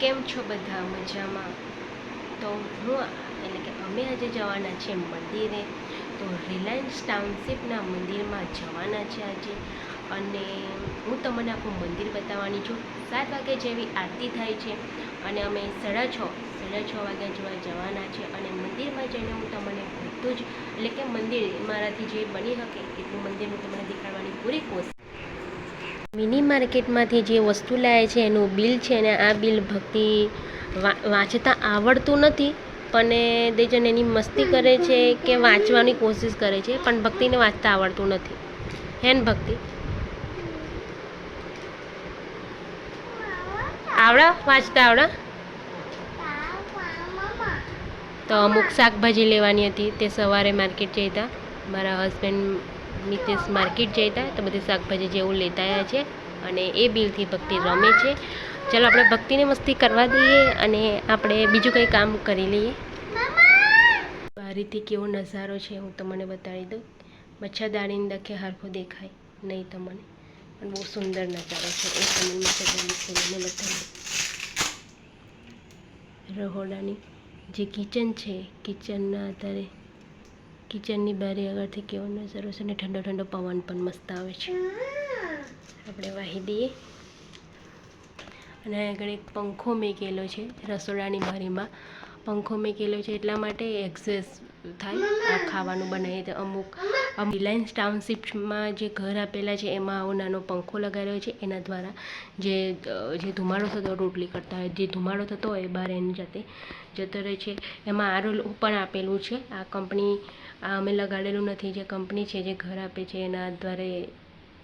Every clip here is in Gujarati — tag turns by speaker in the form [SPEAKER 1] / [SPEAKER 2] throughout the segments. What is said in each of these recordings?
[SPEAKER 1] કેમ છો બધા મજામાં? તો હું એટલે કે અમે આજે જવાના છીએ મંદિરે. તો રિલાયન્સ ટાઉનશીપના મંદિરમાં જવાના છે આજે. અને હું તમને આખું મંદિર બતાવવાની છું. સાત વાગે જેવી આરતી થાય છે અને અમે સાડા છ સાડા છ વાગ્યા જોવા જવાના છે. અને મંદિરમાં જઈને હું તમને બધું જ, એટલે કે મંદિર, મારાથી જે બની શકે એટલું મંદિર હું તમને દેખાડવાની પૂરી કોશિશ મિની માર્કેટમાંથી જે વસ્તુ લાવે છે, એનું બિલ છે ને આ બિલ ભક્તિ વાંચતા આવડતું નથી, પણ દેજન એની મસ્તી કરે છે કે વાંચવાની કોશિશ કરે છે, પણ ભક્તિને વાંચતા આવડતું નથી. હેન ભક્તિ. આવડા? વાંચતા આવડા? તો અમુક શાકભાજી લેવાની હતી, તે સવારે માર્કેટ જઈ હતા મારા હસબન્ડ મિતેશ માર્કેટ જઈ હતા તો બધી શાકભાજી જેવું લેતા આવ્યા છે અને એ બિલથી ભક્તિ રમે છે. ચાલો આપણે ભક્તિને મસ્તી કરવા દઈએ અને આપણે બીજું કંઈ કામ કરી લઈએ. બારીથી કેવો નજારો છે હું તમને બતાવી દઉં. મચ્છરદાનીની દખે હરખો દેખાય નહીં તમને. પણ બહુ સુંદર નજારો છે. એ તમને મચ્છરદાની ખોલીને બતાવી રહોડાની જે કિચન છે, કિચનના આધારે કિચનની બારી આગળથી કેવો સરસ અને ઠંડો ઠંડો પવન પણ મસ્ત આવે છે. આપણે વાહી દઈએ. અને આગળ એક પંખો મેકેલો છે રસોડાની બારીમાં. પંખો મેકેલો છે એટલા માટે એક્સેસ થાય ખાવાનું બનાવીએ તો અમુક રિલાયન્સ ટાઉનશીપમાં જે ઘર આપેલા છે, એમાં આવો નાનો પંખો લગાડ્યો છે, એના દ્વારા જે જે ધુમાડો થતો રોટલી કરતા હોય, જે ધુમાડો થતો હોય એ બહાર એની જાતે જતો રહે છે. એમાં આરો પણ આપેલું છે, આ કંપની, આ અમે લગાડેલું નથી, જે કંપની છે, જે ઘર આપે છે, એના દ્વારા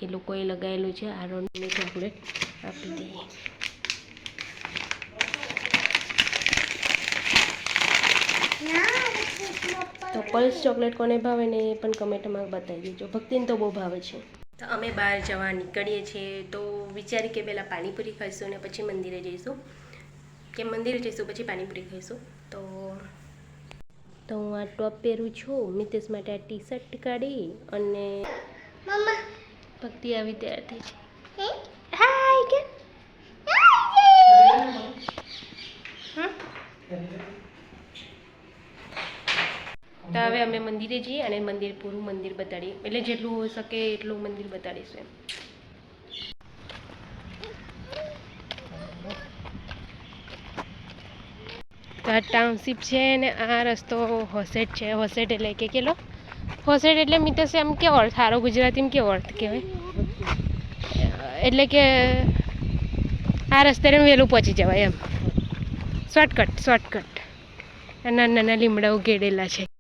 [SPEAKER 1] એ લોકોએ લગાવેલું છે આરોની ચોકલેટ આપી દઈએ. તો પલ્સ ચોકલેટ કોને ભાવે ને એ પણ કમેન્ટમાં બતાવી દેજો. ભક્તિને તો બહુ ભાવે છે. તો અમે બહાર જવા નીકળીએ છીએ તો વિચારી કે પહેલાં પાણીપુરી ખાઈશું ને પછી મંદિરે જઈશું. કે મંદિરે જઈશું પછી પાણીપુરી ખાઈશું. તો તો હું આ ટોપ પહેરું છું મિતેશ માટે આ ટી શર્ટ કાઢી અને ભક્તિ આવી તૈયાર થઈ છે હાય કે તો હવે અમે મંદિરે જઈએ અને મંદિર, પૂરું મંદિર બતાડીએ. એટલે જેટલું હોઈ શકે એટલું મંદિર બતાડીશું એમ. આ ટાઉનશીપ છે ને આ રસ્તો હોસેટ છે. હોસેટ એટલે કે કેલો હોસેટ એટલે મિતસ એમ કેવો અર્થ, સારો ગુજરાતીમાં કેવો અર્થ કહેવાય. એટલે કે આ રસ્તે વહેલું પહોંચી જવાય એમ. શોર્ટકટ શોર્ટકટ નાના નાના લીમડાઓ ગેડેલા છે.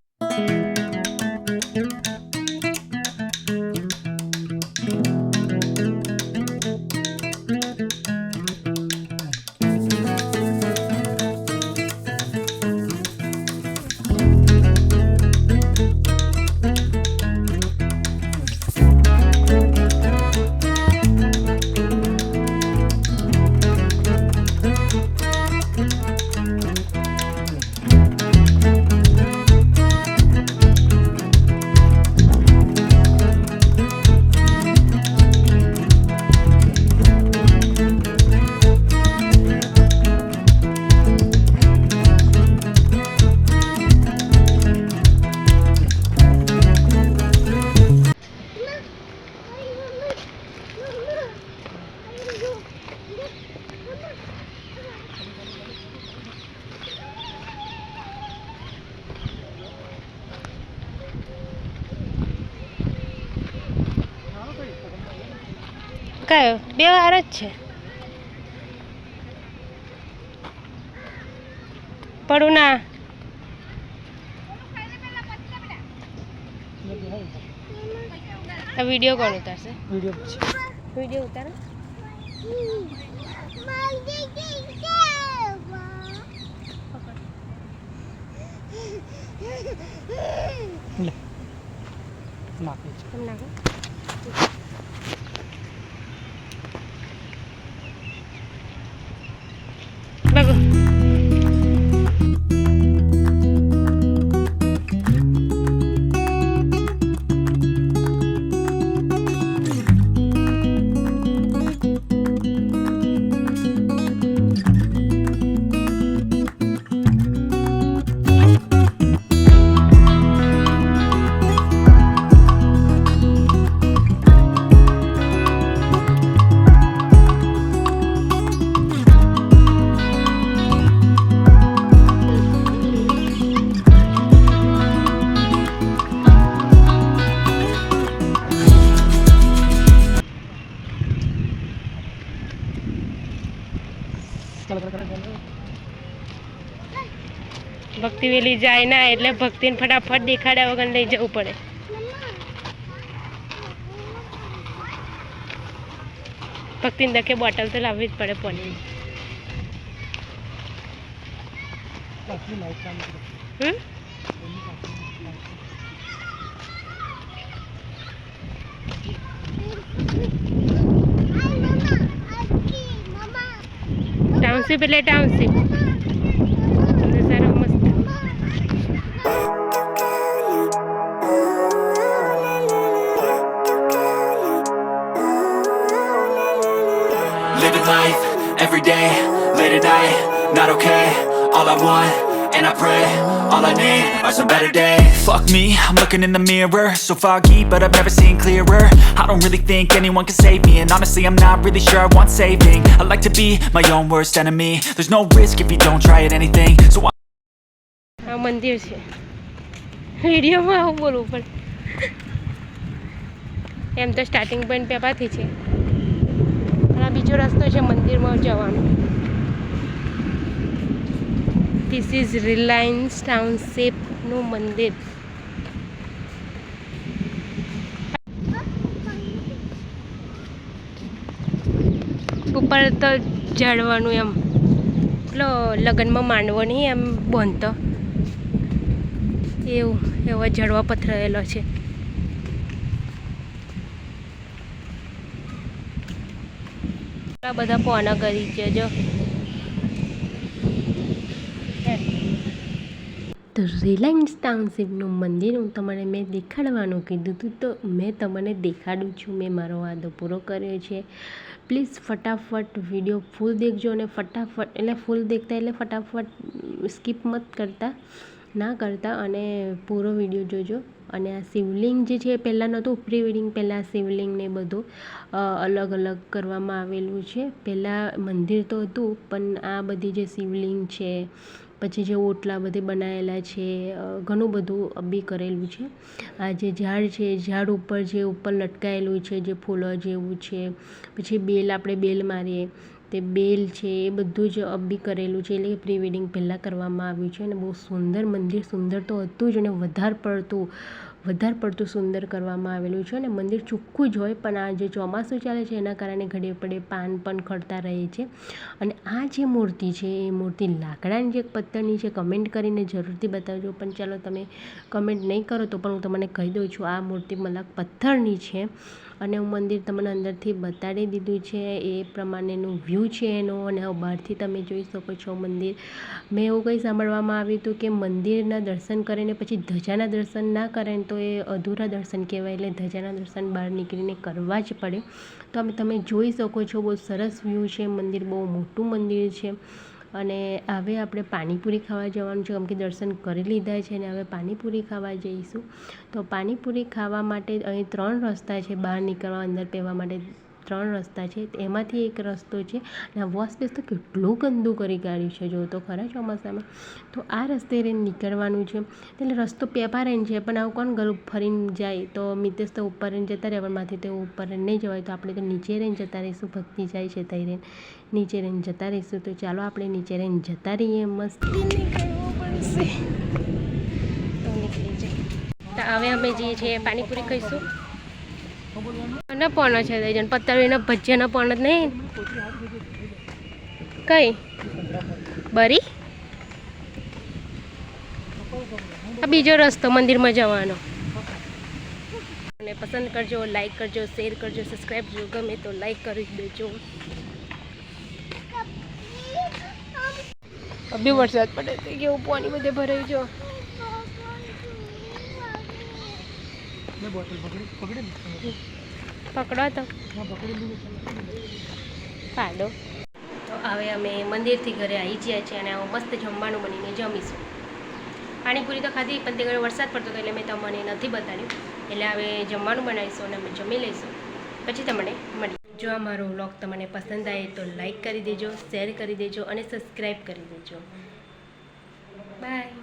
[SPEAKER 1] કયો બે વાર જ છે. પડું ના. આ વીડિયો કોણ ઉતારશે?
[SPEAKER 2] વીડિયો
[SPEAKER 1] વીડિયો ઉતારો.
[SPEAKER 2] નાખો.
[SPEAKER 1] ભક્તિ વેલી જાય ના એટલે ભક્તિને ફટાફટ દેખાડ્યા વગર લઈ જવું પડે ભક્તિને દખે બોટલ તો લાવવી જ પડે
[SPEAKER 2] પોની
[SPEAKER 1] હમ
[SPEAKER 2] Thank you.
[SPEAKER 1] ટાઉનશીપ એટલે ટાઉનશીપ સારો મસ્ત
[SPEAKER 3] Living life, every day, late at night, not okay All I want, and I pray, all I need are some better days Fuck me, I'm looking in the mirror So foggy, but I've never seen clearer I don't really think anyone can save me And honestly, I'm not really sure I want saving I like to be my own worst enemy There's no risk if you don't try at anything So I
[SPEAKER 1] આ મંદિર છે વિડીયોમાં આવું બોલવું પડે એમ તો સ્ટાર્ટિંગ પોઈન્ટ પેપાથી છે અને આ બીજો રસ્તો છે મંદિરમાં જવાનો ધીસ ઇઝ રિલાયન્સ ટાઉનશીપનું મંદિર ઉપર તો ઝાડવાનું એમ. એટલો લગ્નમાં માંડવો નહીં એમ બનતો એવું, એવો ઝાડવા પથરાયેલો છે. બધા પોના કરી છે જો. તો રિલાયન્સ ટાઉનશીપનું મંદિર હું તમને મેં દેખાડવાનું કીધું હતું. તો મેં તમને દેખાડું છું. મેં મારો વાદો પૂરો કર્યો છે. પ્લીઝ ફટાફટ વીડિયો ફૂલ દેખજો અને ફટાફટ, એટલે ફૂલ દેખતા એટલે ફટાફટ સ્કીપ મત કરતા, ના કરતા અને પૂરો વીડિયો જોજો. અને આ શિવલિંગ જે છે એ પહેલાં નહોતું પ્રી વેડિંગ પહેલાં શિવલિંગ ને બધું અલગ અલગ કરવામાં આવેલું છે. પહેલાં મંદિર તો હતું, પણ આ બધી જે શિવલિંગ છે પછી જે ઓટલા બધે બનાવેલા છે ઘણું બધું બી કરેલું છે. આ જે ઝાડ છે ઝાડ ઉપર જે ઉપર લટકાયેલું છે, જે ફૂલો જેવું છે, પછી બેલ આપણે બેલ મારીએ, તે બેલ છે, એ બધું જ અબી કરેલું છે, એટલે પ્રી વેડિંગ પહેલાં કરવામાં આવ્યું છે. અને બહુ સુંદર મંદિર, સુંદર તો હતું જ અને વધારે પડતું વધારે પડતું સુંદર કરવામાં આવેલું છે અને મંદિર ચોખ્ખું જ હોય, પણ આ જે ચોમાસું ચાલે છે, એના કારણે ઘડે પડે પાન પણ ખડતા રહે છે. અને આ જે મૂર્તિ છે, એ મૂર્તિ લાકડાની જે પથ્થરની છે, કમેન્ટ કરીને જરૂરથી બતાવજો. પણ ચાલો તમે કમેન્ટ નહીં કરો તો પણ હું તમને કહી દઉં છું, આ મૂર્તિ મતલબ પથ્થરની છે અને હું મંદિર તમને અંદરથી બતાડી દીધું છે. એ પ્રમાણેનું વ્યૂ છે એનો અને બહારથી તમે જોઈ શકો છો મંદિર. મેં એવું કંઈ સાંભળવામાં આવ્યું હતું કે મંદિરના દર્શન કરીને પછી ધજાના દર્શન ના કરે ને તો એ અધૂરા દર્શન કહેવાય એટલે ધજાના દર્શન બહાર નીકળીને કરવા જ પડે. તો અમે, તમે જોઈ શકો છો બહુ સરસ વ્યૂ છે, મંદિર બહુ મોટું મંદિર છે. અને હવે આપણે પાણીપુરી ખાવા જવાનું છે, કેમ કે દર્શન કરી લીધા છે અને હવે પાણીપુરી ખાવા જઈશું. તો પાણીપુરી ખાવા માટે અહીં ત્રણ રસ્તા છે, બહાર નીકળવા, અંદર પહેવા માટે. ત્રણ રસ્તા છે એમાંથી એક રસ્તો છે, અને આ વોશ બેસ તો કેટલું ગંદુ કરી કાઢ્યું છે, જો તો ખરા ચોમાસામાં. તો આ રસ્તે રહીને નીકળવાનું છે. એટલે રસ્તો પેપા રહીને છે, પણ આવું કોણ ગરું ફરીને જાય? તો મિતેશ તો ઉપર રહીને જતા રહે, પણ માથી તો ઉપર રહીને નહીં જવાય. તો આપણે તો નીચે રહીને જતા રહીશું, ભક્તિ જાય છે તઈ રહીને. નીચે રહીને જતા રહીશું, તો ચાલો આપણે નીચે રહીને જતા રહીએ મસ્તી. હવે અમે જઈએ છીએ પાણીપુરી ખાઈશું. અને પણ છે દઈ જણ. પત્તર પણ જ નહીં? કઈ? બરી? આ બીજો રસ્તો મંદિરમાં જવાનો. અને પસંદ કરજો લાઈક કરજો શેર કરજો સબસ્ક્રાઈબ કરજો ગમે તો લાઈક કરી દેજો. બે વરસાદ પડે તો કેવું પાણી બધે ભરાઈ જો
[SPEAKER 2] બોટલ પકડી પકડી
[SPEAKER 1] પકડો તો. પાડો. તો હવે અમે મંદિરથી ઘરે આવી ગયા છીએ અને મસ્ત જમવાનું બનીને જમીશું. પાણીપુરી તો ખાધી પણ તે ઘરે વરસાદ પડતો હતો એટલે મેં તમને નથી બતાડ્યું. એટલે હવે જમવાનું બનાવીશું અને અમે જમી લઈશું. પછી તમને મળી જો આ મારો વ્લોગ તમને પસંદ આવે તો લાઈક કરી દેજો શેર કરી દેજો અને સબસ્ક્રાઈબ કરી દેજો. બાય.